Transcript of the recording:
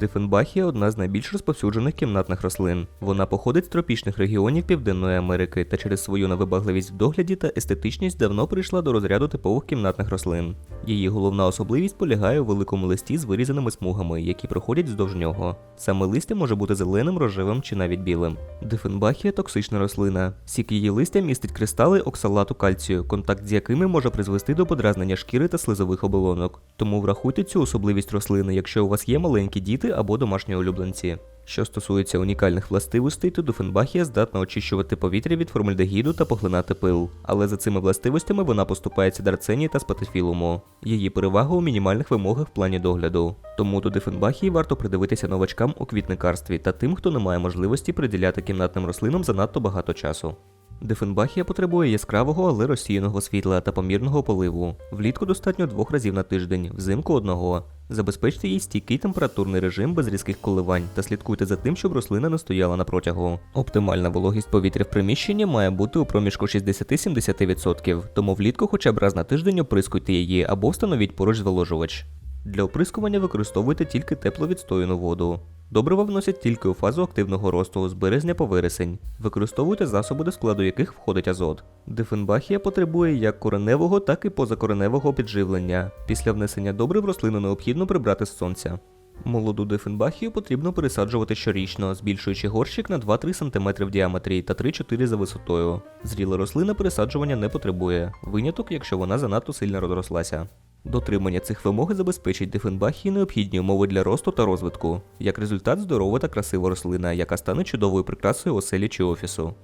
Дифенбахія одна з найбільш розповсюджених кімнатних рослин. Вона походить з тропічних регіонів Південної Америки та через свою невибагливість в догляді та естетичність давно прийшла до розряду типових кімнатних рослин. Її головна особливість полягає у великому листі з вирізаними смугами, які проходять вздовж нього. Саме листя може бути зеленим, рожевим чи навіть білим. Дифенбахія токсична рослина. Сік її листя містить кристали оксалату кальцію, контакт з якими може призвести до подразнення шкіри та слизових оболонок. Тому врахуйте цю особливість рослини, якщо у вас є маленькі діти або домашні улюбленці. Що стосується унікальних властивостей, то Дуфенбахія здатна очищувати повітря від формальдегіду та поглинати пил, але за цими властивостями вона поступається дарцені та спатифілуму. Її перевага у мінімальних вимогах в плані догляду. Тому до Дифенбахії варто придивитися новачкам у квітникарстві та тим, хто не має можливості приділяти кімнатним рослинам занадто багато часу. Дифенбахія потребує яскравого, але розсіяного світла та помірного поливу. Влітку достатньо двох разів на тиждень, взимку одного. Забезпечте їй стійкий температурний режим без різких коливань та слідкуйте за тим, щоб рослина не стояла на протягу. Оптимальна вологість повітря в приміщенні має бути у проміжку 60-70%, тому влітку хоча б раз на тиждень оприскуйте її або встановіть поруч зволожувач. Для оприскування використовуйте тільки тепловідстояну воду. Добрива вносять тільки у фазу активного росту з березня по вересень. Використовуйте засоби, до складу яких входить азот. Дифенбахія потребує як кореневого, так і позакореневого підживлення. Після внесення добрив рослину необхідно прибрати з сонця. Молоду дифенбахію потрібно пересаджувати щорічно, збільшуючи горщик на 2-3 см в діаметрі та 3-4 за висотою. Зріла рослина пересаджування не потребує, виняток, якщо вона занадто сильно розрослася. Дотримання цих вимог забезпечить дифенбахії необхідні умови для росту та розвитку. Як результат, здорова та красива рослина, яка стане чудовою прикрасою оселі чи офісу.